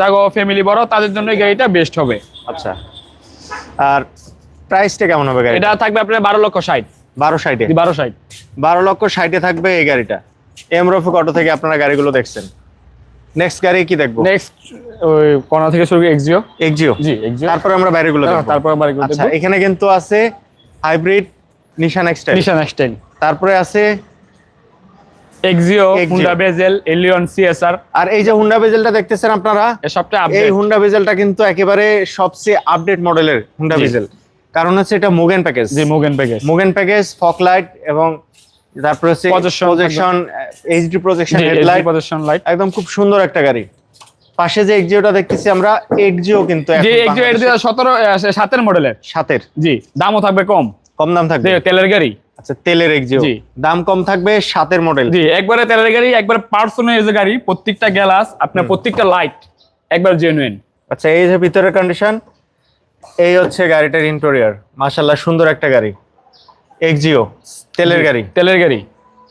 যাগো family বড় তাদের জন্য গাড়িটা বেস্ট হবে। আচ্ছা। আর প্রাইসটা কেমন হবে গাড়ি এটা থাকবে আপনার বারো লক্ষ ষাট। বারো ষাটে? বারো ষাট। বারো লক্ষ ষাটে থাকবে এই গাড়িটা। এম রফিক অটো থেকে আপনারা গাড়িগুলো দেখছেন। নেক্সট গাড়ি কি দেখব? নেক্সট ওই কর্নার থেকে শুরু এক্সিও এক্সিও জি এক্সিও তারপরে আমরা বাইরেগুলো দেখব। তারপর বাড়ি আচ্ছা এখানে কিন্তু আছে হাইব্রিড নিশান এক্সটাইল নিশান এক্সটাইল তারপরে আছে Axio Honda Vezel Allion CSR আর এই যে হুন্ডা বেজেলটা দেখতেছেন আপনারা? এ সবটা এই হুন্ডা বেজেলটা কিন্তু একেবারে সবচেয়ে আপডেট মডেলের হুন্ডা। বেজেল কারণ হচ্ছে এটা মুগেন প্যাকেজ জি Mugen package Mugen package fog light এবং তারপরে হচ্ছে প্রজেকশন এইচডি প্রজেকশন জি হেডলাইট পজিশন লাইট একদম খুব সুন্দর একটা গাড়ি। পাশে যে এক্সিওটা দেখতেছি আমরা এক্সিও কিন্তু জি এক্সিও মডেলের সাতের জি দামও থাকবে কম। কম দাম থাকবে। তেলের গাড়ি। আচ্ছা তেলের এক্সিও। দাম কম থাকবে সাতের মডেল জি একবারে তেলের গাড়ি একবার পার্সোনাল গাড়ি প্রত্যেকটা গ্লাস আপনার প্রত্যেকটা লাইট একবার জেনুইন আচ্ছা এই যে ভিতরের কন্ডিশন এই হচ্ছে গাড়িটার ইন্টেরিয়র মাশাল্লাহ সুন্দর একটা গাড়ি। এক্সিও তেলের গাড়ি। তেলের গাড়ি।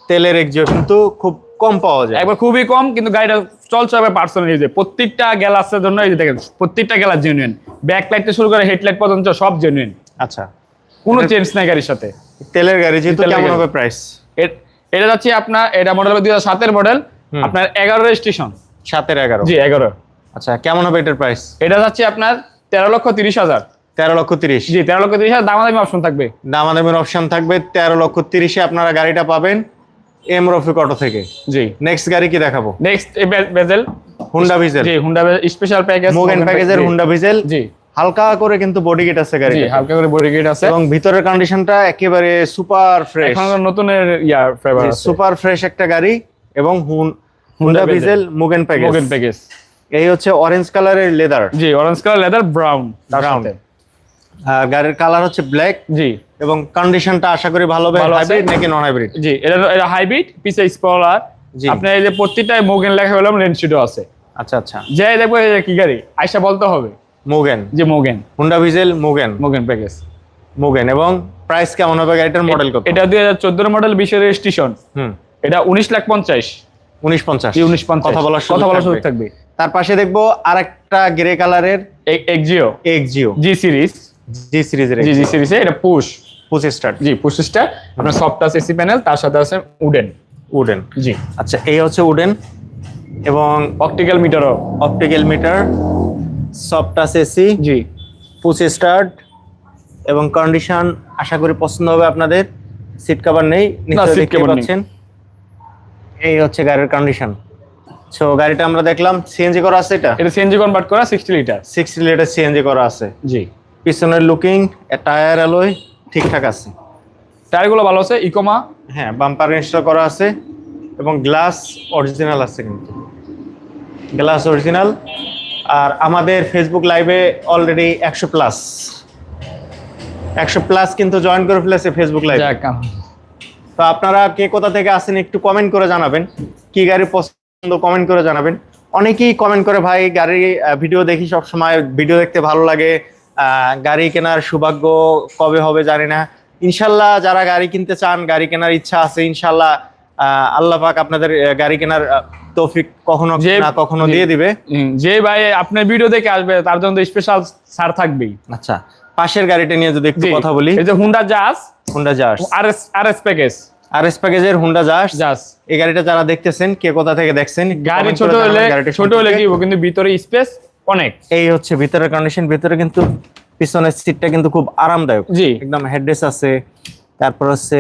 তেলের এক্সিও কিন্তু খুব কম পাওয়া যায়। একবার খুবই কম কিন্তু গাড়িটা চলছে হবে পার্সোনাল ইউজে প্রত্যেকটা গ্লাসের জন্য এই দেখেন প্রত্যেকটা গ্লাস জেনুইন ব্যাক লাইট থেকে শুরু করে হেডলাইট পর্যন্ত সব জেনুইন আচ্ছা। কোনো চেঞ্জ নাই গাড়ির সাথে। তেলের গাড়ি যেহেতু কেমন হবে প্রাইস এটা যাচ্ছে আপনার এটা মডেল হবে দুই হাজার সাতের মডেল আপনার এগারো রেজিস্ট্রেশন সাতের এগারো। জি এগারো। আচ্ছা কেমন হবে এটার প্রাইস এটা যাচ্ছে আপনার তেরো লক্ষ তিরিশ হাজার। তেরো লক্ষ তিরিশ। জি তেরো লক্ষ তিরিশ হাজার দামাদামি অপশন থাকবে। দামাদামের অপশন থাকবে তেরো লক্ষ তিরিশে আপনারা গাড়িটা পাবেন এম রফিক অটো থেকে। জি। নেক্সট গাড়ি কি দেখাবো? নেক্সট বেজেল হুন্ডা ভিজেল জি হুন্ডা স্পেশাল প্যাকেজ মোগেন প্যাকেজের হুন্ডা ভিজেল জি। হালকা করে কিন্তু বডি গেট আছে গাড়ি হালকা করে বডি গেট আছে। এবং ভিতরের কন্ডিশনটা একেবারে সুপার ফ্রেশ এখন নতুনের ইয়ার ফ্লেভার আছে। সুপার ফ্রেশ একটা গাড়ি এবং Honda. Vezel Mugen package Mugen package এই হচ্ছে অরেঞ্জ কালারের লেদার জি অরেঞ্জ কালার লেদার ব্রাউন। সাথে। আর গাড়ির কালার হচ্ছে ব্ল্যাক জি। এবং কন্ডিশনটা আশা করি ভালো হবে। হাইব্রিড নাকি নন হাইব্রিড জি এটা এটা হাইব্রিড পিছে স্পলার জি। আপনার এই যে প্রত্যেকটাই মোগেন লেখা হলাম লেন্সিডও আছে। আচ্ছা আচ্ছা। যে দেখব কি গাড়ি? আইসা বলতে হবে। মুগেন যে Mugen Honda Vezel Mugen Mugen package Mugen এবং প্রাইস কেমন হবে গাড়িটার মডেল কত? এটা দুই হাজার চোদ্দ মডেল বিশের রেজিস্ট্রেশন হুম। এটা উনিশ লাখ পঞ্চাশ। উনিশ পঞ্চাশ। উনিশ পঞ্চাশ। কথা বলার কথা বলার সুযোগ থাকবে। তার পাশে দেখব আরেকটা গ্রে কালারের Axio Axio G series G সিরিজের জি জি সিরিজে এটা পুশ পঁচিশ স্টার্ট জি পুশিসটা আপনার সফট টাচ এসি প্যানেল তার সাথে আছে উডেন উডেন জি। আচ্ছা এই হচ্ছে উডেন এবং optical মিটারও optical meter soft touch AC জি। পঁচিশ স্টার্ট এবং কন্ডিশন আশা করি পছন্দ হবে আপনাদের। সিট কভার নেই নিশ্চয়ই seat দেখতে cover পাচ্ছেন। এই হচ্ছে গাড়ির কন্ডিশন সো গাড়িটা আমরা দেখলাম সিএনজি করা আছে এটা? এটা সিএনজি কনভার্ট করা sixty litre sixty litre CNG করা আছে। জি। পিছনের লুকিং টায়ার অ্যালয় ঠিকঠাক আছে। টায়ারগুলো ভালো আছে ইকোমা হ্যাঁ বাম্পার ইনস্টল করা আছে এবং গ্লাস অরিজিনাল আছে কিন্তু। গ্লাস অরিজিনাল আর আমাদের ফেসবুক লাইভে অলরেডি একশো প্লাস একশো প্লাস কিন্তু জয়েন করে ফেলেছে ফেসবুক লাইভ তো আপনারা কে কোথা থেকে আসেন একটু কমেন্ট করে জানাবেন। কি গাড়ি পছন্দ কমেন্ট করে জানাবেন। অনেকেই কমেন্ট করে ভাই গাড়ি ভিডিও দেখি সব সময় ভিডিও দেখতে ভালো লাগে। গাড়ি কেনার সৌভাগ্য কবে হবে জানি না। ইনশাল্লাহ যারা গাড়ি কিনতে চান গাড়ি কেনার ইচ্ছা আছে ইনশাল্লাহ আল্লাহ পাক আপনাদের গাড়ি কেনার তৌফিক কখনো না কখনো দিয়ে দিবে। যে ভাই আপনার ভিডিও দেখে আসবে তার জন্য স্পেশাল ছাড় থাকবেই। আচ্ছা পাশের গাড়িটা নিয়ে যদি একটু কথা বলি। এই যে Honda Jazz Honda Jazz RS RS package R S প্যাকেজের হুন্ডা জাস জাস এই গাড়িটা যারা দেখতেছেন কে কোথা থেকে দেখছেন গাড়ি ছোট হলে ছোট হলে কি কিন্তু ভিতরে স্পেস অনেক। এই হচ্ছে ভিতরের কন্ডিশন ভিতরে কিন্তু পিছনের সিটটা কিন্তু খুব আরামদায়ক। জি। একদম হেডরেস আছে তারপর হচ্ছে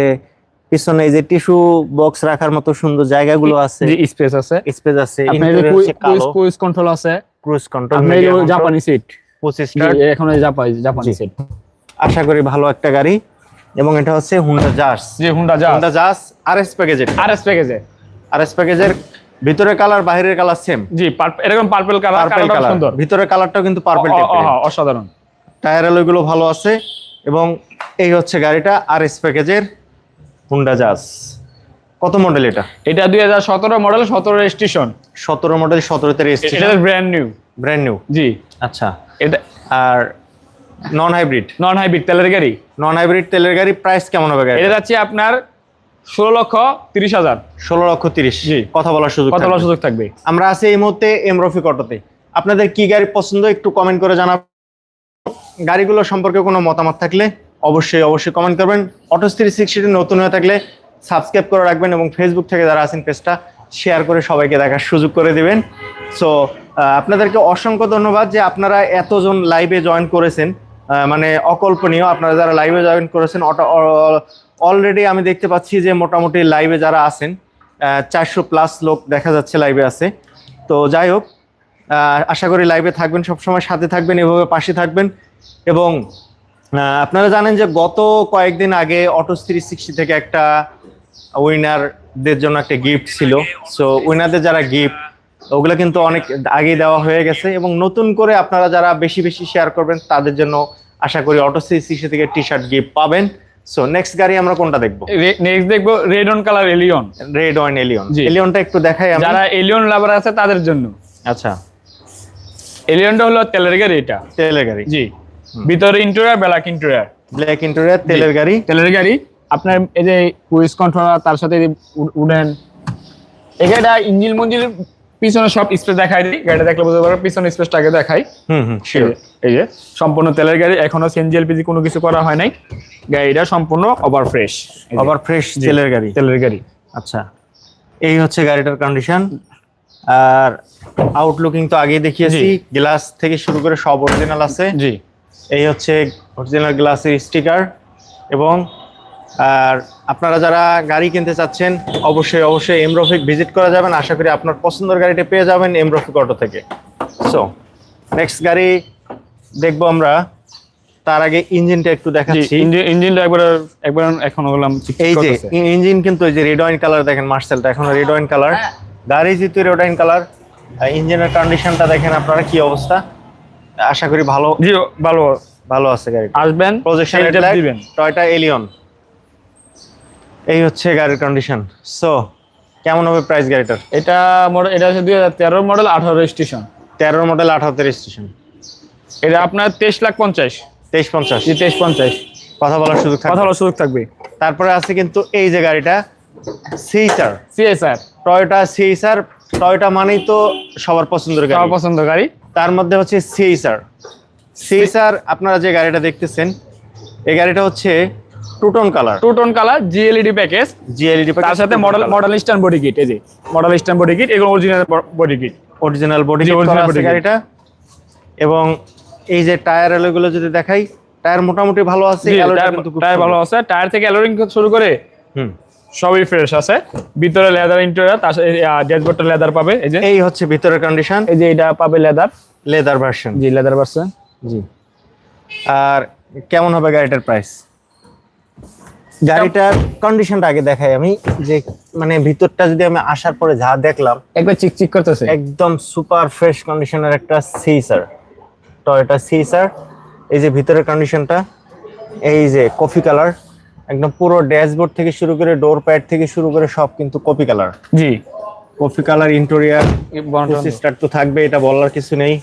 পিছনে এই যে টিস্যু বক্স রাখার মতো সুন্দর জায়গাগুলো আছে। স্পেস আছে। স্পেস আছে যে কুইজ কন্ট্রোল আছে। ক্রুজ কন্ট্রোল জাপানি সিট পঁচিশ জি এখন এই জাপানি জাপানি সিট আশা করি ভালো একটা গাড়ি। এবং এটা হচ্ছে হুন্ডা জাস জি Honda Jazz Honda Jazz R S প্যাকেজের আরএস প্যাকেজে আর এস প্যাকেজের ভিতরের কালার বাইরের কালার সেম জি এরকম পার্পল কালার কালারটা কালার সুন্দর। ভিতরের কালারটাও কিন্তু পার্পল টাইপের অসাধারণ। টায়ারগুলো ভালো আছে। এবং এই হচ্ছে গাড়িটা আর এস প্যাকেজের হুন্ডা জাজ কত মডেল এটা? এটা দুই হাজার সতেরো মডেল সতেরো স্টেশন সতেরো মডেল সতেরোতে এটা registration brand new brand new জি। আচ্ছা। এটা আর নন হাইব্রিড নন হাইব্রিড তেলের গাড়ি। নন হাইব্রিড তেলের গাড়ি প্রাইস কেমন হবে গাড়ি এটা যাচ্ছে আপনার ষোলো লক্ষ তিরিশ হাজার। ষোলো লক্ষ তিরিশ। জি। কথা বলার সুযোগ কথা বলার সুযোগ থাকবে। আমরা আছি এই মুহূর্তে এম রফিক অটোতে আপনাদের কি গাড়ি পছন্দ একটু কমেন্ট করে জানাবেন গাড়িগুলো সম্পর্কে কোনো মতামত থাকলে অবশ্যই অবশ্যই কমেন্ট করবেন। অটো থ্রি সিক্সটি নতুন হয়ে থাকলে সাবস্ক্রাইব করে রাখবেন এবং ফেসবুক থেকে যারা আছেন পেজটা শেয়ার করে সবাইকে দেখার সুযোগ করে দিবেন। সো আপনাদেরকে অসংখ্য ধন্যবাদ যে আপনারা এতজন লাইভে জয়েন করেছেন। মানে অকল্পনীয় আপনারা যারা লাইভে জয়েন করেছেন অলরেডি আমি দেখতে পাচ্ছি যে মোটামুটি লাইভে যারা আছেন চারশো প্লাস লোক দেখা যাচ্ছে লাইভে আছে। তো যাই হোক আশা করি লাইভে থাকবেন সবসময়, সাথে থাকবেন, এভাবে পাশে থাকবেন এবং আপনারা জানেন যে গত কয়েকদিন আগে অটো থ্রি সিক্সটি থেকে একটা উইনারদের জন্য একটা গিফট ছিল। সো উইনারদের যারা গিফট ওগুলো কিন্তু অনেক আগেই দেওয়া হয়ে গেছে এবং নতুন করে আপনারা যারা বেশি বেশি শেয়ার করবেন তাদের জন্য আশা করি অটো থ্রি সিক্সটি থেকে টি শার্ট গিফট পাবেন। সো নেক্সট গাড়ি আমরা কোনটা দেখব? নেক্সট দেখব red on colour Allion red on Allion. এলিয়নটা একটু দেখাই যারা এলিয়ন লাভার আছে তাদের জন্য। আচ্ছা। এলিয়নটা হলো তেলের গাড়ি এটা। তেলের গাড়ি। জি। ভিতরে interior black interior black interior তেলের গাড়ি। তেলের গাড়ি। আপনার এই যে কুইজ কন্ট্রোলার তার সাথে উডেন। গাড়িটা ইঞ্জিন মঞ্জিল পিছনে সব স্পেস দেখাই দিই। গাড়িটা দেখলে বুঝতে পারবে পিছনে স্পেসটাকে দেখাই। হুম হুম এই যে- এই যে সম্পূর্ণ তেলের গাড়ি। এখনও সিএনজি এলপিজি কোনো কিছু করা হয় নাই। গাড়িটা সম্পূর্ণ ওভার ফ্রেশ আবার ফ্রেশ তেলের গাড়ি। তেলের গাড়ি। আচ্ছা এই হচ্ছে গাড়িটার কন্ডিশন আর আউটলুকিং তো আগেই দেখিয়েছি। গ্লাস থেকে শুরু করে সব অরিজিনাল আছে। জি। এই হচ্ছে অরিজিনাল গ্লাসের স্টিকার এবং আর আপনারা যারা গাড়ি কিনতে চাচ্ছেন অবশ্যই অবশ্যই এমরফিক ভিজিট করা যাবেন। আশা করি আপনার পছন্দের গাড়িটা পেয়ে যাবেন এমরফিক অটো থেকে। সো নেক্সট গাড়ি দেখব আমরা। তার আগে ইঞ্জিনটা একটু দেখাচ্ছি। ইঞ্জিন ইঞ্জিনটা একবার একবার এখন হলাম এই যে ইঞ্জিন কিন্তু এই যে রেড ওয়াইন কালার দেখেন মার্সেলটা এখন রেড ওয়াইন কালার গাড়ি যেহেতু রেড ওয়াইন কালার ইঞ্জিনের কন্ডিশনটা দেখেন আপনারা কি অবস্থা। আশা করি ভালো জি ভালো। ভালো আছে গাড়ি আসবেন প্রজেকশন দিবেন। টয়টা এলিয়ন এই হচ্ছে গাড়ির কন্ডিশন সো কেমন হবে প্রাইস গাড়িটার? এটা মডেল এটা হচ্ছে দুই হাজার তেরো মডেল আঠারো স্টেশন তেরো মডেল আঠারো স্টেশন এটা আপনার তেইশ লাখ পঞ্চাশ। তেইশ পঞ্চাশ। জি তেইশ পঞ্চাশ। কথা বলার সুযোগ কথা বলার সুযোগ থাকবে। তারপরে আছে কিন্তু এই যে গাড়িটা সিসার সিএসআর টয়টা সিসার টয়টা মানেই তো সবার পছন্দের গাড়ি। সবার পছন্দ গাড়ি। তার মধ্যে হচ্ছে সিএসআর সিএসআর আপনারা যে গাড়িটা দেখতেছেন এই গাড়িটা হচ্ছে two tone colour two tone colour GLED package GLED তার সাথে model model stand body kit এই যে মডেল স্ট্যান্ড বডি কিট এগুলো original body kit original body body গাড়িটা। এবং এই যে টায়ার এলোগুলো যদি দেখাই টায়ার মোটামুটি ভালো আছে টায়ার ভালো আছে। টায়ার থেকে অ্যালোরিং শুরু করে হুম। সবই ফ্রেশ আছে। ভিতরে লেদার ইন্টেরিয়র তার সাথে ড্যাশবোর্ডটা লেদার পাবে এই যে। এই হচ্ছে ভিতরের কন্ডিশন এই যে এটা পাবে লেদার লেদার ভার্সন জি লেদার ভার্সন জি। আর কেমন হবে গাড়িটার প্রাইস গাড়িটার কন্ডিশনটা আগে দেখাই আমি যে মানে ভিতরটা যদি আমি আসার পরে যা দেখলাম একবার চিকচিক করতেছে। একদম সুপার ফ্রেশ কন্ডিশনের একটা সিসার টয়োটা সিসার এই যে ভিতরের কন্ডিশনটা এই যে কফি কালার একদম পুরো ড্যাশবোর্ড থেকে শুরু করে ডোর প্যাড থেকে শুরু করে সব কিন্তু কপি কালার জি। কফি কালার ইন্টেরিয়ার স্টার্ট তো থাকবে এটা বলার কিছু নেই।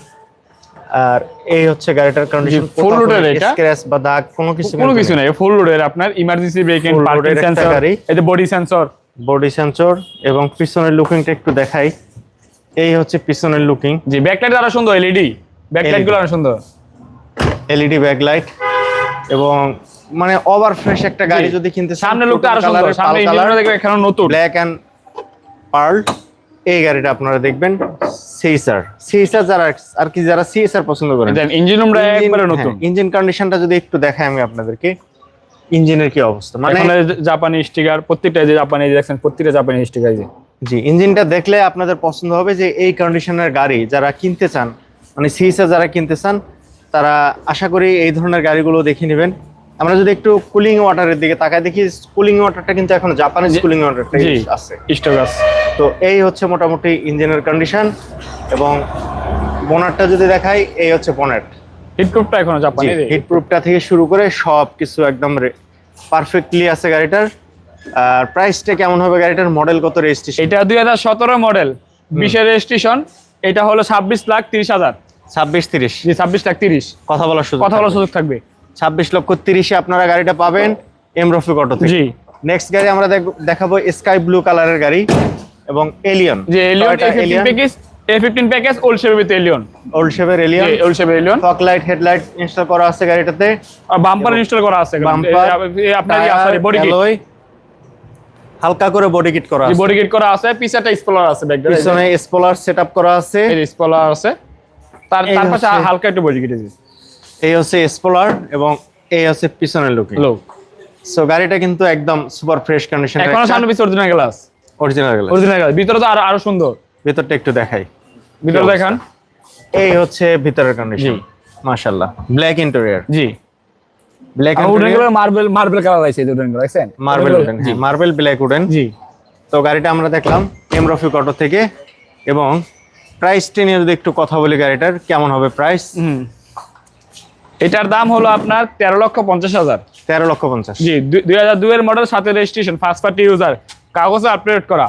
আর এই হচ্ছে গাড়িটার কন্ডিশন full loader এটা। স্ক্র্যাচ বা দাগ কোনো কিছু কোনো কিছু নাই। ফুল লোডের আপনার emergency braking Full parking sensor. এই যে বডি সেন্সর বডি সেন্সর এবং পিছনের লুকিংটা একটু দেখাই। এই হচ্ছে পিছনের লুকিং জি ব্যাকলাইট আরও সুন্দর এলইডি ব্যাকলাইটগুলো আরও সুন্দর। এলইডি ব্যাকলাইট এবং মানে ওভার ফ্রেশ একটা গাড়ি যদি কিনতে সামনে লুকটা আরও সুন্দর সামনে ইঞ্জিনটা দেখবে এখানে নতুন। ব্ল্যাক এন্ড পার্ল এই গাড়িটা আপনারা দেখবেন সিএসআর সিএসআর যারা আর কি যারা সিএসআর পছন্দ করেন। ইঞ্জিন রুমটা একবারে নতুন। ইঞ্জিন কন্ডিশনটা যদি একটু দেখাই আমি আপনাদেরকে ইঞ্জিনের কি অবস্থা? মানে জাপানি স্টিকার প্রত্যেকটা যে জাপানি দেখছেন প্রত্যেকটা জাপানি স্টিকার জি ইঞ্জিনটা দেখলে আপনাদের পছন্দ হবে যে এই কন্ডিশনের গাড়ি যারা কিনতে চান মানে সিএসআর যারা কিনতে চান তারা আশা করি এই ধরনের গাড়িগুলো দেখে নেবেন। আমরা যদি একটু কুলিং ওয়াটারের দিকে তাকাই দেখি কুলিং ওয়াটারটা কিন্তু এখন জাপানিজ। কুলিং ওয়াটারটা আছে। স্টোগাস তো এই হচ্ছে মোটামুটি ইঞ্জিনের কন্ডিশন এবং বোনারটা যদি দেখাই এই হচ্ছে বোনেট হিট প্রুফটা এখনও জাপানি হিট প্রুফটা থেকে শুরু করে সব কিছু একদম পারফেক্টলি আছে গাড়িটার। আর প্রাইসটা কেমন হবে গাড়িটার মডেল কত রেজিস্ট্রেশন এটা দুই হাজার সতেরো মডেল বিশের রেজিস্ট্রেশন এটা হলো ছাব্বিশ লাখ তিরিশ হাজার। ছাব্বিশ তিরিশ। জি ছাব্বিশ লাখ তিরিশ। কথা বলার সুযোগ কথা বলার সুযোগ থাকবে। ছাব্বিশ লক্ষ তিরিশে আপনারা গাড়িটা পাবেন এম রফিক অটো জি। নেক্সট গাড়ি আমরা দেখ- দেখাবো স্কাই ব্লু কালারের গাড়ি এবং এলিয়ন যে Allion package package old Allion old Allion old Allion light headlight install করা আছে গাড়িটাতে। আর বাম্পার ইনস্টল করা আছে বাম্পার এ আপনার সরি বডি কিট হালকা করে বডি কিট করা আছে। বডি কিট করা আছে স্পলার আছে ব্যাক পিছনে স্পলার সেটআপ করা আছে। এই স্পলার আছে। তার এই তার পাশে হালকা একটু বডি কিট আছে। এই হচ্ছে স্পলার এবং এই হচ্ছে পিছনের লুকিং লোক সো গাড়িটা কিন্তু একদম সুপার ফ্রেশ কন্ডিশন এখনও সামনে পিছে অরিজিনাল গ্লাস অরিজিনাল গেল অরিজিনাল গ্লাস ভিতরে তো আরও আরও সুন্দর। ভিতরটা একটু দেখাই। ভিতরে? দেখান। এই হচ্ছে ভিতরের কন্ডিশন। মাশাআল্লাহ। ব্ল্যাক ইন্টেরিয়র জি। ব্ল্যাকগুলো মার্বেল মার্বেল কালার আছে এই উডেন দেখছেন? মার্বেল উডেন জি। মার্বেল ব্ল্যাক উডেন জি। তো গাড়িটা আমরা দেখলাম এমরফি অটো থেকে এবং প্রাইসটা নিয়ে যদি একটু কথা বলি গাড়িটার কেমন হবে প্রাইস হুম। এটার দাম হলো আপনার তেরো লক্ষ পঞ্চাশ হাজার। তেরো লক্ষ পঞ্চাশ। জি দুই হাজার দুই এর মডেল সাথে রেজিস্ট্রেশন ফার্স্ট পার্টি ইউজার কাগজে আপডেট করা।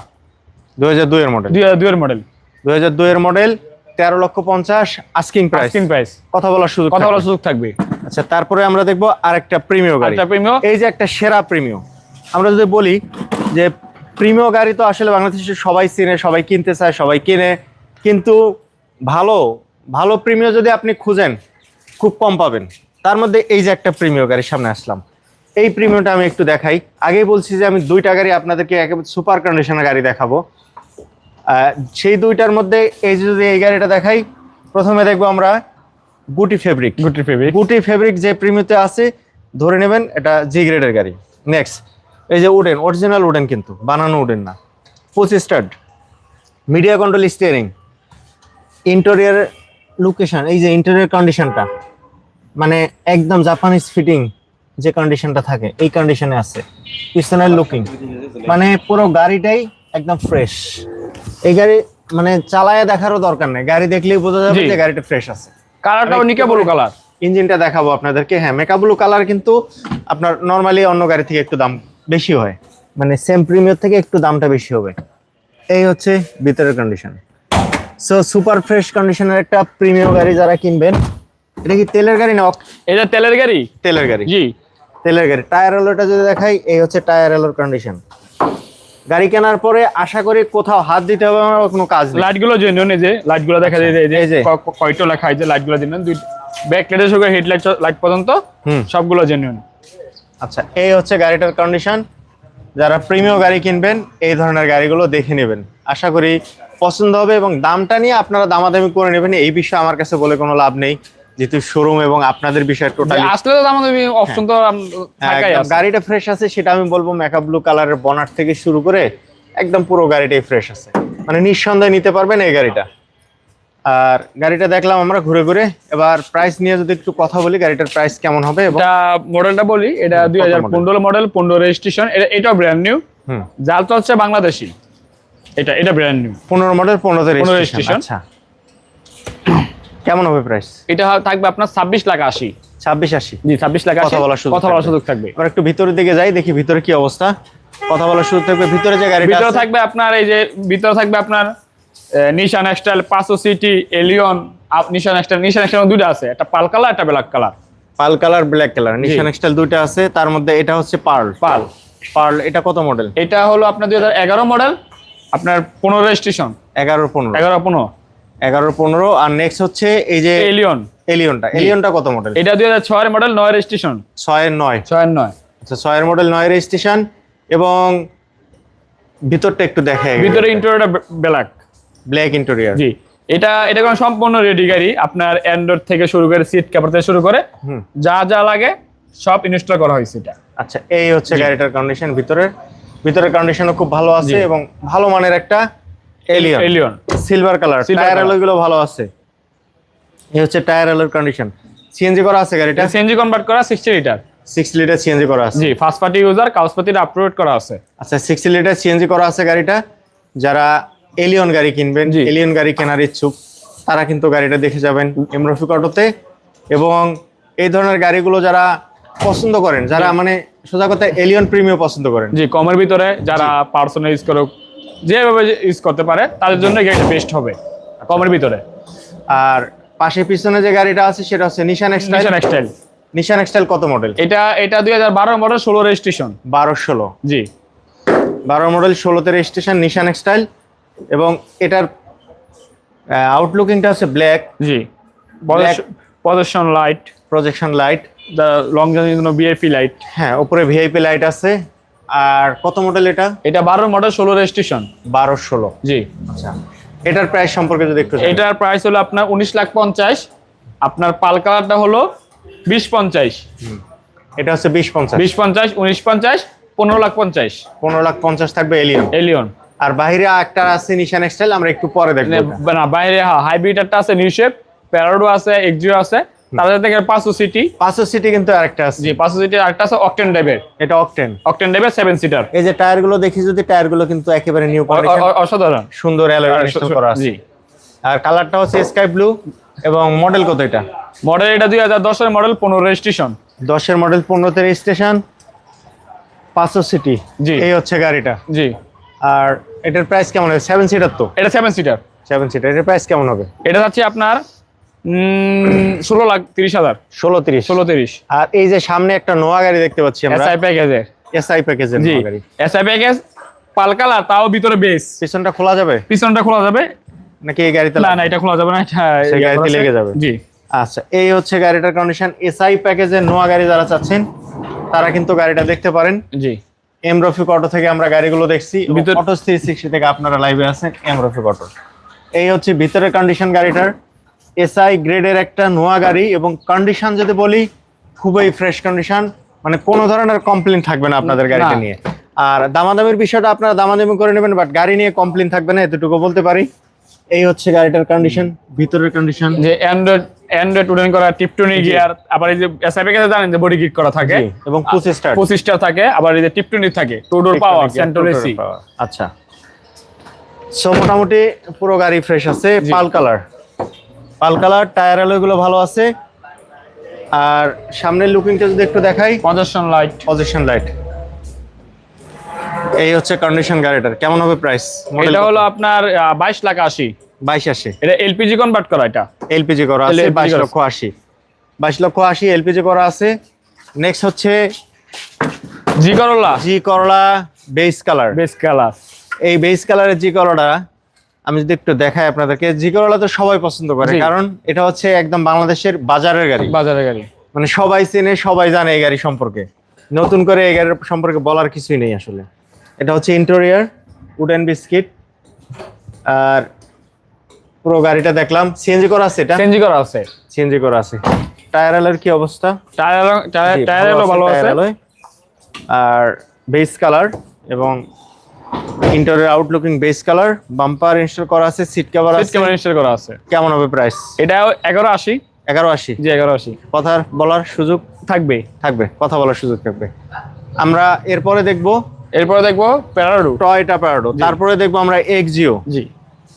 দু হাজার দুইয়ের মডেল দুই হাজার দুই এর মডেল দু হাজার দুইয়ের মডেল তেরো লক্ষ পঞ্চাশ আস্কিং প্রাইস স্ক্রিন প্রাইস কথা বলার সুযোগ কথা বলার সুযোগ থাকবে। আচ্ছা তারপরে আমরা দেখব আরেকটা প্রিমিয় গাড়ি। প্রিমিয় এই যে একটা সেরা প্রিমিয় আমরা যদি বলি যে প্রিমিয় গাড়ি তো আসলে বাংলাদেশে সবাই চিনে সবাই কিনতে চায় সবাই কিনে। কিন্তু ভালো ভালো প্রিমিয় যদি আপনি খুঁজেন খুব কম পাবেন। তার মধ্যে এই যে একটা প্রিমিয় গাড়ির সামনে আসলাম। এই প্রিমিয়মটা আমি একটু দেখাই। আগেই বলছি যে আমি দুইটা গাড়ি আপনাদেরকে একেবারে সুপার কন্ডিশনের গাড়ি দেখাবো। সেই দুইটার মধ্যে এই যে যদি এই গাড়িটা দেখাই প্রথমে দেখব আমরা গুটি ফেব্রিক গুটি ফেব্রিক গুটি ফেব্রিক যে প্রিমিয়তে আছে ধরে নেবেন এটা জি গ্রেডের গাড়ি। নেক্সট এই যে উডেন অরিজিনাল উডেন কিন্তু বানানো উডেন না। পঁচিশ start media control steering interior location এই যে ইন্টেরিয়ার কন্ডিশনটা মানে একদম জাপানিজ ফিটিং যে কন্ডিশনটা থাকে এই কন্ডিশনে আছে। পিছনের লুকিং মানে পুরো গাড়িটাই একদম ফ্রেশ এই গাড়ি মানে চালায় দেখারও দরকার নেই। গাড়ি দেখলেই বোঝা যাবে যে গাড়িটা ফ্রেশ আছে। কালারটাও নিকে বড় কালার ইঞ্জিনটা দেখাবো আপনাদেরকে। হ্যাঁ মেকাবলু কালার কিন্তু আপনার নর্মালি অন্য গাড়ি থেকে একটু দাম বেশি হয়। মানে সেম প্রিমিয়ার থেকে একটু দামটা বেশি হবে। এই হচ্ছে ভিতরের কন্ডিশন সো সুপার ফ্রেশ কন্ডিশনের একটা প্রিমিয়াম গাড়ি যারা কিনবেন এটা কি তেলের গাড়ি না এটা তেলের গাড়ি? তেলের গাড়ি। জি। তেলের গাড়ি। টায়ার এলোটা যদি দেখাই এই হচ্ছে টায়ার এলোর কন্ডিশন গাড়ি কেনার পরে আশা করি কোথাও হাত দিতে হবে আমার কোনো কাজ নেই। লাইটগুলো জেনুইন এই যে লাইটগুলো দেখা যায় এই যে এই যে। ক- ক- লেখা এই যে লাইটগুলো জেনুইন দুই ব্যাক লাইটের সঙ্গে হেডলাইট লাইট পর্যন্ত সবগুলো জেনুইন আচ্ছা এই হচ্ছে গাড়িটার কন্ডিশন যারা প্রিমিয়াম গাড়ি কিনবেন এই ধরনের গাড়িগুলো দেখে নেবেন। আশা করি পছন্দ হবে এবং দামটা নিয়ে আপনারা দামাদামি করে নেবেন এই বিষয়ে আমার কাছে বলে কোনো লাভ নেই। যেহেতু শোরুম এবং আপনাদের বিষয়ে টোটালি আসলে তো আমাদের অপশন তো থাকাই আছে। গাড়িটা ফ্রেশ আছে সেটা আমি বলব মেকআপ ব্লু কালারের বনার থেকে শুরু করে একদম পুরো গাড়িটাই ফ্রেশ আছে। মানে নিঃসন্দেহে নিতে পারবেন এই গাড়িটা। আর গাড়িটা দেখলাম আমরা ঘুরে ঘুরে। এবার প্রাইস নিয়ে যদি একটু কথা বলি গাড়িটার প্রাইস কেমন হবে এটা মডেলটা বলি এটা দুই হাজার পনেরো মডেল পনেরো রেজিস্ট্রেশন এটা এটাও ব্র্যান্ড নিউ হুম। তো হচ্ছে বাংলাদেশি। এটা এটা ব্র্যান্ড নিউ পনেরো মডেল পনেরো রেজিস্ট্রেশন। আচ্ছা। কেমন হবে প্রাইস এটা থাকবে আপনার ছাব্বিশ লাখ আশি। ছাব্বিশ আশি। জি ছাব্বিশ লাখ কথা বলার সুযোগ কথা বলার। সুযোগ থাকবে। এবার একটু ভিতরের দিকে যাই দেখি ভিতরে কি অবস্থা। কথা বলার সুযোগ থাকবে ভিতরে যে গাড়িটা ভিতরে থাকবে আপনার এই যে ভিতরে থাকবে আপনার নিশান এক্সটাইল পাঁচশো সিটি এলিয়ন নিশান এক্সটাইল নিশান এক্সটাইল দুইটা আছে। একটা পাল কালার একটা black colour. Pearl colour black colour. Nissan X Trail দুইটা আছে তার মধ্যে এটা হচ্ছে পার্ল পাল পার্ল এটা কত মডেল এটা হলো আপনার দুই হাজার এগারো মডেল আপনার পনেরো রেজিস্ট্রেশন এগারো পনেরো। এগারো পনেরো। এগারো পনেরো আর নেক্সট হচ্ছে এই যে এলিয়ন এলিয়নটা এলিয়নটা কত মডেল এটা দুই হাজার ছয়ের মডেল নয় রেজিস্ট্রেশন ছয়ের নয়। ছয়ের নয়। আচ্ছা ছয়ের মডেল নয় রেজিস্ট্রেশন এবং ভিতরটা একটু দেখে ভিতরে ইন্টোরিয়রটা ব্ল্যাক ব্ল্যাক ইন্টেরিয়র জি। এটা এটা কোনো সম্পূর্ণ রেডি গাড়ি। আপনার অ্যান্ড্রয়েড থেকে শুরু করে সিট কাপড় থেকে শুরু করে যা যা লাগে সব ইনস্টল করা হয়েছে এটা। আচ্ছা এই হচ্ছে গাড়িটার কন্ডিশন ভিতরের। ভিতরের কন্ডিশনও খুব ভালো আছে এবং ভালো মানের একটা Allion Allion silver colour tyre color। গুলো ভালো আছে। এই হচ্ছে টায়ার এলোর কন্ডিশন সিএনজি করা আছে গাড়িটা? সিএনজি কনভার্ট করা sixty litre six litre CNG করা আছে। জি ফার্স্ট পার্টি ইউজার কাগজপাতির আপলোড করা আছে। আচ্ছা সিক্স লিটার সিএনজি করা আছে গাড়িটা। যারা এলিয়ন গাড়ি কিনবেন। এলিয়ন গাড়ি কেনার ইচ্ছুক তারা কিন্তু গাড়িটা দেখে যাবেন এমরফিক অটোতে এবং এই ধরনের গাড়িগুলো যারা পছন্দ করেন যারা মানে সোজা কথা এলিয়ন প্রিমিয়াম পছন্দ করেন। জি কমের ভিতরে যারা পার্সোনাল ইউজ করুক যেভাবে ইউজ করতে পারে তাদের জন্য গাড়িটা বেস্ট হবে কমের ভিতরে। আর পাশে পিছনে যে গাড়িটা আছে সেটা হচ্ছে নিশান এক্সটাইল নিশান এক্সটাইল নিশান এক্সটাইল কত মডেল এটা এটা দুই হাজার বারো মডেল ষোলো রেজিস্ট্রেশন বারো ষোলো। জি। বারো মডেল ষোলোতে রেজিস্ট্রেশন নিশান এক্সটাইল এবং এটার আউটলুকিংটা হচ্ছে black G. Position light projection light the long জার্নির জন্য বিএপি লাইট হ্যাঁ উপরে ভিআইপি লাইট আছে। আর কত মডেল এটা? এটা বারো মডেল ষোলো রেজিস্ট্রেশন বারো ষোলো। জি। আচ্ছা। এটার প্রাইস সম্পর্কে যদি একটু এটার প্রাইস হলো আপনার উনিশ লাখ পঞ্চাশ। আপনার পাল কালারটা হলো বিশ পঞ্চাশ। এটা হচ্ছে বিশ পঞ্চাশ। বিশ পঞ্চাশ উনিশ পঞ্চাশ পনেরো লাখ পঞ্চাশ। পনেরো লাখ পঞ্চাশ থাকবে এলিয়ন এলিয়ন আর বাইরে একটা আছে নিশান এক্সটাইল আমরা একটু পরে দেখব না বাইরে হাইব্রিড একটা আছে নিউ শেপ প্যারাডো আছে এক্সিও আছে। তাদের থেকে পাঁচশো সিটি পাঁচশো সিটি কিন্তু আরেকটা আছে। জি পাঁচশো সিটি একটা আছে অকটেন ড্রাইভের এটা অকটেন অকটেন ড্রাইভের সেভেন সিটার এই যে টায়ারগুলো দেখি যদি টায়ারগুলো কিন্তু একেবারে নিউ অসাধারণ। সুন্দর অ্যালয় ইনস্টল করা আছে। জি আর কালারটা হচ্ছে স্কাই ব্লু এবং মডেল কত এটা? মডেল এটা দুই হাজার দশের মডেল পনেরো রেজিস্ট্রেশন দশের মডেল পনেরোতে রেজিস্ট্রেশন পাঁচশো সিটি জি। এই হচ্ছে গাড়িটা। জি। আর এটার প্রাইস কেমন হবে? সেভেন সিটার তো। এটা সেভেন সিটার সেভেন সিটার এটার প্রাইস কেমন হবে? এটা যাচ্ছে আপনার ষোলো লাখ তিরিশ হাজার। ষোলো তিরিশ। ষোলো তিরিশ। আর এই যে সামনে একটা নোয়া গাড়ি দেখতে পাচ্ছি আমরা। এসআই প্যাকেজের এসআই প্যাকেজের গাড়ি। এসআই প্যাকেজ পাল কালার তাও ভিতরে বেস পিছনটা খোলা যাবে? পিছনটা খোলা যাবে। নাকি এই গাড়িতে না না এটা খোলা যাবে না এটা সেই গাড়িতে লেগে যাবে। জি। আচ্ছা এই হচ্ছে গাড়িটার কন্ডিশন এসআই প্যাকেজের নোয়া গাড়ি যারা চাচ্ছেন তারা কিন্তু গাড়িটা দেখতে পারেন। জি। এম রফিক অটো থেকে আমরা গাড়িগুলো দেখছি। অটো থ্রি সিক্সটি থেকে আপনারা লাইভে আছেন এম রফিক অটো এই হচ্ছে ভিতরের কন্ডিশন গাড়িটার। এসআই গ্রেডের একটা নোয়া গাড়ি এবং কন্ডিশন যদি বলি খুবই ফ্রেশ কন্ডিশন মানে কোনো ধরনের কমপ্লেন থাকবে না আপনাদের গাড়িটা নিয়ে। আর দামাদামির বিষয়টা আপনারা দামাদামি করে নেবেন বাট গাড়ি নিয়ে কমপ্লেন থাকবে না এতটুকু বলতে পারি। এই হচ্ছে গাড়িটার কন্ডিশন ভিতরের কন্ডিশন যে অ্যান্ড্রয়েড অ্যান্ড্রয়েড উডেন করা টিপটুনি গিয়ার আবার এই যে এসআই প্যাকেজে জানেন যে বডি কিট করা থাকে? এবং পুশ স্টার্ট পঁচিশটা থাকে আবার এই যে টিপটুনি থাকে two door power central AC আচ্ছা। সো মোটামুটি পুরো গাড়ি ফ্রেশ আছে পাল কালার পাল কালার টায়ারগুলো ভালো আছে। আর সামনের লুকিংটা যদি একটু দেখাই। পজিশন লাইট পজিশন লাইট এই হচ্ছে কন্ডিশন গাড়িটার কেমন হবে প্রাইস এটা হলো আপনার বাইশ লাখ আশি। বাইশ আশি। এটা এলপিজি কনভার্ট করা এটা। এলপিজি করা আছে LPG বাইশ করা লক্ষ আশি। বাইশ লক্ষ আশি এলপিজি করা আছে। নেক্সট হচ্ছে G Corolla. G Corolla base colour base colour এই বেস কালারের জি করলাটা আমি যদি একটু দেখাই আপনাদেরকে জি করলা তো সবাই পছন্দ করে কারণ এটা হচ্ছে একদম বাংলাদেশের বাজারের গাড়ি। বাজারের গাড়ি। মানে সবাই চেনে সবাই জানে এই গাড়ি সম্পর্কে। নতুন করে এই গাড়ির সম্পর্কে বলার কিছুই নেই আসলে। এটা হচ্ছে ইন্টেরিয়ার উডেন বিস্কিট আর পুরো গাড়িটা দেখলাম। সিএনজি করা আছে এটা? চেঞ্জি করা আছে। সিএনজি করা আছে। টায়ার এর কি অবস্থা? টায়ার টায়ার ভালো আছে আর বেস কালার এবং interior outlooking base colour bumper install করা আছে সিট কভার আছে। সিট ক্যামেরা ইনস্টল করা আছে। কেমন হবে প্রাইস এটা এগারো আশি। এগারো আশি। জি এগারো আশি। কথার বলার সুযোগ থাকবে। থাকবে কথা বলার সুযোগ থাকবে। আমরা এরপরে দেখব এরপরে দেখব প্যারাডো টয়টা প্যারাডো তারপরে দেখব আমরা এক্সিও জি।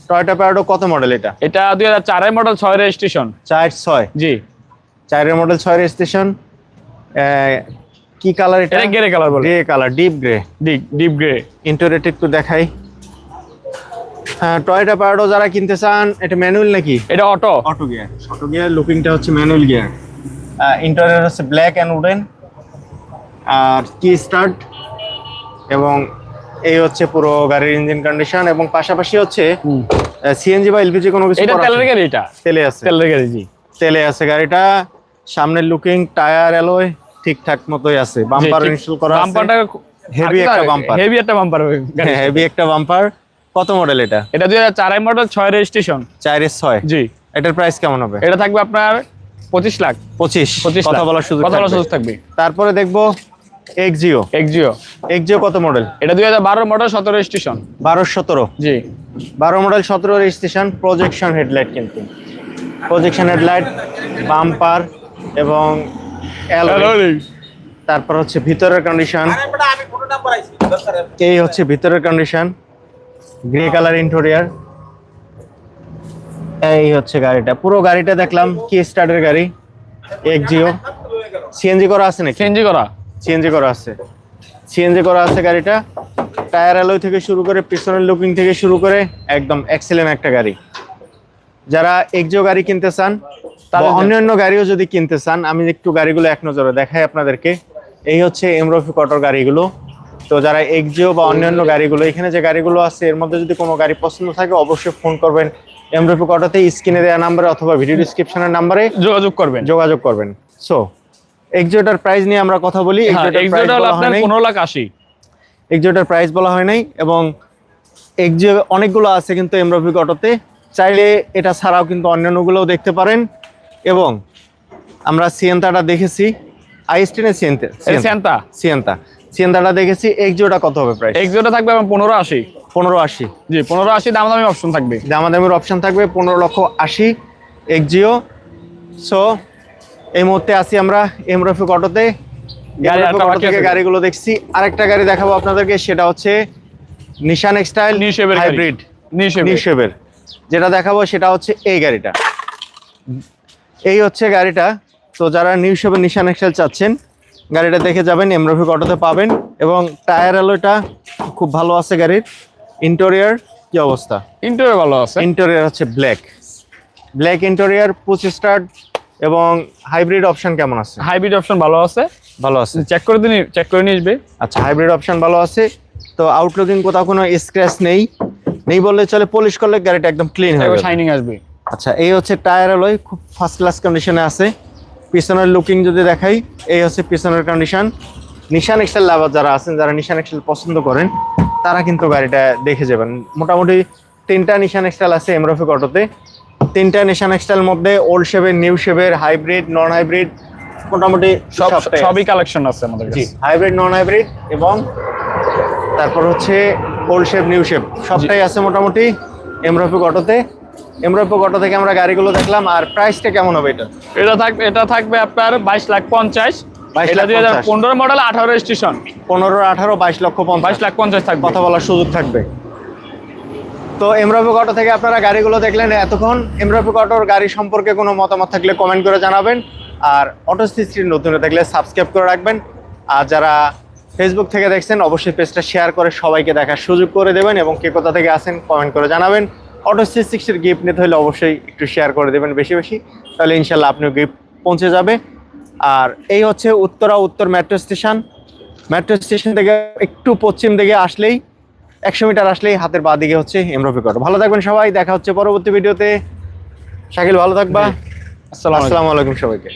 টয়টা প্যারাডো কত মডেল এটা? এটা দুই হাজার চারের মডেল ছয় রেজিস্ট্রেশন। চার ছয়। জি। চারের মডেল ছয় স্টেশন কি কালার এটা? গ্রে কালার বলে। Grey colour deep grey deep deep grey ইন্টারেট একটু দেখাই। হ্যাঁ টয়টা প্যারাডো যারা কিনতে চান এটা ম্যানুয়াল নাকি? এটা auto auto gear auto gear লুকিংটা হচ্ছে ম্যানুয়াল গিয়ার ইন্টারিয়র হচ্ছে ব্ল্যাক অ্যান্ড উডেন আর কি স্টার্ট এবং এই হচ্ছে পুরো গাড়ির ইঞ্জিন কন্ডিশন এবং পাশাপাশি হচ্ছে সিএনজি বা এলপিজি কোনো কিছু এটা তেলের গাড়ি এটা তেলে আছে। তেলের গাড়ি জি। তেলে আছে গাড়িটা। সামনের লুকিং টায়ার অ্যালয় ঠিকঠাক মতোই আছে। বাম্পার ইনস্টল করা আছে। বাম্পারটা Heavy একটা বাম্পার হেভি একটা বাম্পার হেভি একটা বাম্পার কত মডেল এটা? এটা দুই হাজার চারের মডেল ছয় রেজিস্ট্রেশন চারের ছয়? জি। এটার প্রাইস কেমন হবে? এটা থাকবে আপনার পঁচিশ লাখ। পঁচিশ। পঁচিশ কথা বলার সুযোগ কথা বলার থাকবে। সুযোগ থাকবে। তারপরে দেখব এক্সিও এক্সিও এক্সিও কত মডেল এটা দুই হাজার বারো মডেল সতেরো রেজিস্ট্রেশন বারো সতেরো? জি। বারো মডেল সতেরো রেজিস্ট্রেশন প্রজেকশন হেডলাইট কিন্তু। প্রজেকশন হেডলাইট বাম্পার এবং। তারপর হচ্ছে ভিতরের কন্ডিশন এই হচ্ছে ভিতরের কন্ডিশন গ্রে কালার ইন্টেরিয়ার এই হচ্ছে গাড়িটা। পুরো গাড়িটা দেখলাম কি স্টার্টের গাড়ি। এক জিও। সিএনজি করা আছে নাকি? চেঞ্জি করা। সিএনজি করা আছে। সিএনজি করা আছে গাড়িটা। টায়ার অ্যালয় থেকে শুরু করে পিছনের লুকিং থেকে শুরু করে একদম এক্সেলেন্ট একটা গাড়ি। যারা এক্সিও গাড়ি কিনতে চান অন্যান্য গাড়িও যদি কিনতে চান আমি একটু গাড়িগুলো এক নজরে দেখাই আপনাদেরকে। এই হচ্ছে এমরফি কটর গাড়িগুলো। তো যারা এক্সিও বা অন্যান্য গাড়িগুলো এখানে যে গাড়িগুলো আছে এর মধ্যে যদি কোনো গাড়ি পছন্দ থাকে অবশ্যই ফোন করবেন এমরফি কটরতে স্ক্রিনে দেওয়া নাম্বারে অথবা ভিডিও ডিসক্রিপশনের নাম্বারে যোগাযোগ করবেন। যোগাযোগ করবেন। সো এক্সিওটার প্রাইস নিয়ে আমরা কথা বলি। হ্যাঁ হয় পনেরো লাখ আশি। এক্সিওটার প্রাইস বলা হয় নাই এবং এক্সিও অনেকগুলো আছে কিন্তু এমরফিক অটোতে চাইলে এটা ছাড়াও কিন্তু অন্যান্যগুলোও দেখতে পারেন। এবং আমরা সিয়েন্তাটা দেখেছি। আইস্টেনে সিয়েন্তা সিয়েন্তা সিয়েন্তাটা দেখেছি এক্সিওটা কত হবে প্রাইস এক্সোটা থাকবে আমার পনেরো আশি। পনেরো আশি। জি পনেরো আশি দাম দামি অপশন থাকবে। দামাদামির অপশন থাকবে পনেরো লক্ষ আশি এক এক্সিও সো এই মুহূর্তে আছি আমরা এমরফিক অটোতে গাড়ি এমরফিক একটা অটো বাকি থেকে গাড়িগুলো দেখছি। আরেকটা গাড়ি দেখাবো আপনাদেরকে সেটা হচ্ছে নিশান এক্সটাইল হাইব্রিড নিশেবের যেটা দেখাবো সেটা হচ্ছে এই গাড়িটা। এই হচ্ছে গাড়িটা। তো যারা নিউ শেপের নিশান এক্সেল চাচ্ছেন গাড়িটা দেখে যাবেন এমরফিক অটোতে পাবেন এবং টায়ার অ্যালোটা খুব ভালো আছে গাড়ির। ইন্টেরিয়ার কি অবস্থা? ইন্টারভিউ ভালো আছে। ইন্টেরিয়ার হচ্ছে black black interior push start এবং হাইব্রিড অপশন কেমন আছে? হাইব্রিড অপশন ভালো আছে। ভালো আছে। চেক করে দিন চেক করে নিয়ে আসবে। আচ্ছা হাইব্রিড অপশন ভালো আছে। তো আউটলুকিং কোথাও কোনো স্ক্র্যাচ নেই। নেই বললে চলে পলিশ করলে গাড়িটা একদম ক্লিন হয়ে যাবে। শাইনিং আসবে। আচ্ছা এই হচ্ছে টায়ার অ্যালয় খুব ফার্স্ট ক্লাস কন্ডিশনে আছে। পিছনের লুকিং যদি দেখাই এই হচ্ছে পিছনের কন্ডিশন নিশান এক্সেল লাভার যারা আছেন যারা নিশান এক্সেল পছন্দ করেন তারা কিন্তু গাড়িটা দেখে যাবেন। মোটামুটি তিনটা নিশান এক্সেল আছে এমরফিক অটোতে তিনটা নিশান এক্সেল মধ্যে ওল্ড শেপের নিউ শেপের হাইব্রিড নন হাইব্রিড মোটামুটি সব সবই কালেকশন আছে আমাদের জি কাছে। হাইব্রিড নন হাইব্রিড এবং তারপর হচ্ছে ওল্ড শেপ নিউ শেপ সবটাই আছে মোটামুটি এমরফিক অটোতে এমরফিক অটো থেকে আমরা গাড়িগুলো দেখলাম আর প্রাইসটা কেমন হবে এটা? এটা থাকবে এটা থাকবে আপনার বাইশ লাখ পঞ্চাশ। এটা দুই হাজার পনেরো মডেল আঠারো রেজিস্ট্রেশন পনেরো আঠারো বাইশ লক্ষ পঞ্চাশ। লাখ পঞ্চাশ থাকবে। কথা বলার সুযোগ থাকবে। তো অটো থেকে আপনারা গাড়িগুলো দেখলেন এতক্ষণ? অটোর গাড়ি সম্পর্কে কোনো মতামত থাকলে কমেন্ট করে জানাবেন। আর অটো সিস্ট্রির নতুন থাকলে সাবস্ক্রাইব করে রাখবেন। আর যারা ফেসবুক থেকে দেখছেন অবশ্যই পেজটা শেয়ার করে সবাইকে দেখার সুযোগ করে দেবেন এবং কে কোথা থেকে আসেন কমেন্ট করে জানাবেন। অটো সিক্সটির গিফট নিতে হলে অবশ্যই একটু শেয়ার করে দেবেন বেশি বেশি তাহলে ইনশাল্লাহ আপনিও গিফট পৌঁছে যাবে। আর এই হচ্ছে উত্তরা উত্তর মেট্রো স্টেশন মেট্রো স্টেশন থেকে একটু পশ্চিম দিকে আসলেই একশো মিটার আসলেই হাতের বাঁ দিকে হচ্ছে এমরফি কটো ভালো থাকবেন সবাই দেখা হচ্ছে পরবর্তী ভিডিওতে। শাকিল ভালো থাকবা। আসসালামু আলাইকুম সবাইকে।